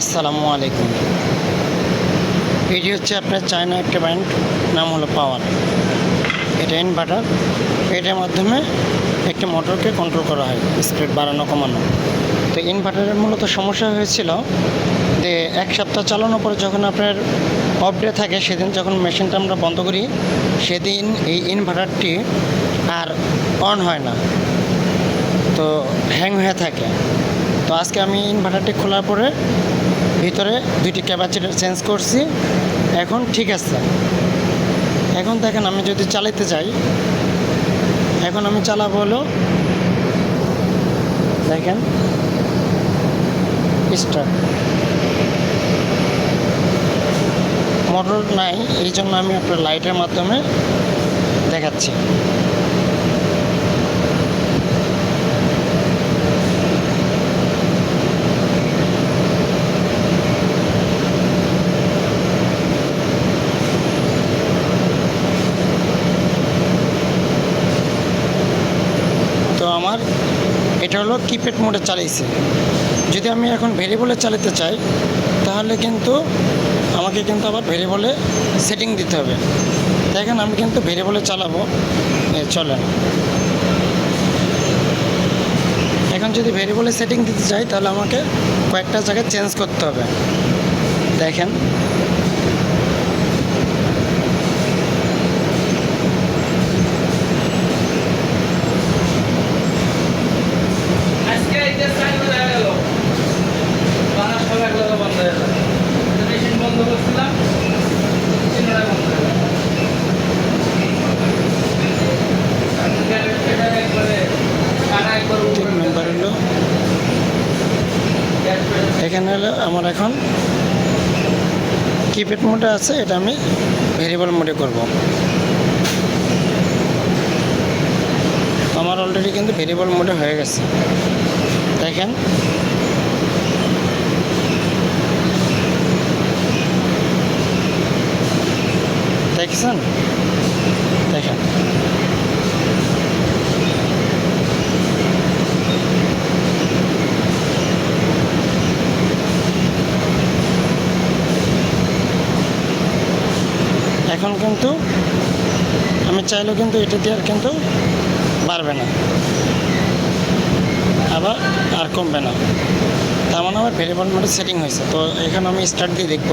আসসালামু আলাইকুম। এটি হচ্ছে আপনার চায়না একটা ব্র্যান্ড, নাম হলো পাওয়ার। এটা ইনভার্টার এটার মাধ্যমে একটি মোটরকে কন্ট্রোল করা হয় স্পিড বাড়ানো, কমানো। তো ইনভার্টারের মূলত সমস্যা হয়েছিল যে এক সপ্তাহ চালানোর পরে যখন আপনার অফ ডে থাকে, সেদিন যখন মেশিনটা আমরা বন্ধ করি, সেদিন এই ইনভার্টারটি আর অন হয় না। তো হ্যাং হয়ে থাকে। তো আজকে আমি ইনভার্টারটি খোলার পরে ভিতরে দুইটি ক্যাপাসিটার চেঞ্জ করছি। এখন ঠিক আছে। এখন দেখেন আমি যদি চালাইতে চাই এখন আমি চালাবো হলো দেখেন স্টার্ট মোটর নাই, এই জন্য আমি আপনার লাইটের মাধ্যমে দেখাচ্ছি তো আমার এটা হলো কিপ্যাড মোডে চালাইছে। যদি আমি এখন ভেরিয়েবলে চালাতে চাই, তাহলে কিন্তু আমাকে কিন্তু আবার ভেরিয়েবলে সেটিং দিতে হবে। দেখেন, আমি কিন্তু ভেরিয়েবলে চালাবো। চলেন। এখন যদি ভেরিয়েবলে সেটিং দিতে চাই, তাহলে আমাকে কয়েকটা জায়গায় চেঞ্জ করতে হবে। দেখেন আজকে এই যে চালু হয়ে গেল বাংলা সব একলা বন্ধ হয়ে গেল মেশিন বন্ধ করছিলাম মেশিনটা বন্ধ হয়ে গেল এটা একবারে কাটা একবার তিন উপরে নম্বর হলো গ্যাস পেটে এখানে হলো আমার এখন কিপ্যাড মোডে আছে, এটা আমি ভেরিয়েবল মোডে করব। আমার অলরেডি কিন্তু ভেরিয়েবল মোডে হয়ে গেছে। দেখেন। দেখছেন? দেখেন। এখন কিন্তু আমি চাইলেও কিন্তু এটা দিয়ে আর কিন্তু বাড়বে না। আবার আর কমবে না। তার মানে আমার ভেরিয়েবল মোডে সেটিং হয়েছে। তো এখানে আমি স্টার্ট দিয়ে দেখব।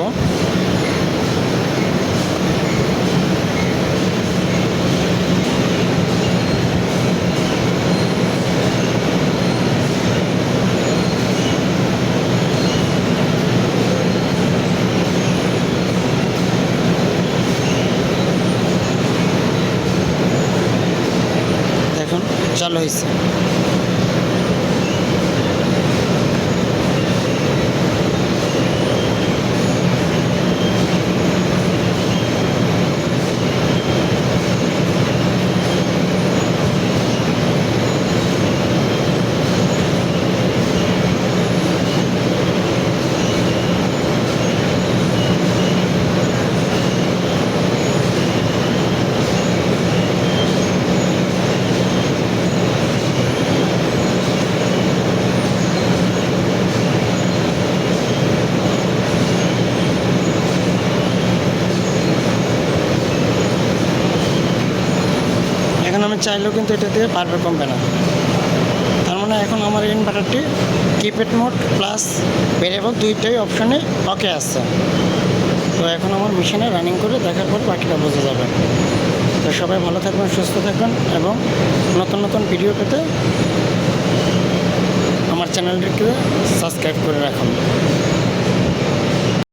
দেখুন চালু হয়েছে চাইলেও কিন্তু এটা দিয়ে বাড়বে কমবে না তার মানে এখন আমার ইনভার্টারটি কিপ্যাড মোড প্লাস ভেরিয়েবল দুইটাই অপশানে ওকে আসছে তো এখন আমার মেশিনে রানিং করে দেখার পর বাকিটা বোঝা যাবে। তো সবাই ভালো থাকবেন, সুস্থ থাকবেন এবং নতুন নতুন ভিডিও পেতে আমার চ্যানেলটিকে সাবস্ক্রাইব করে রাখুন।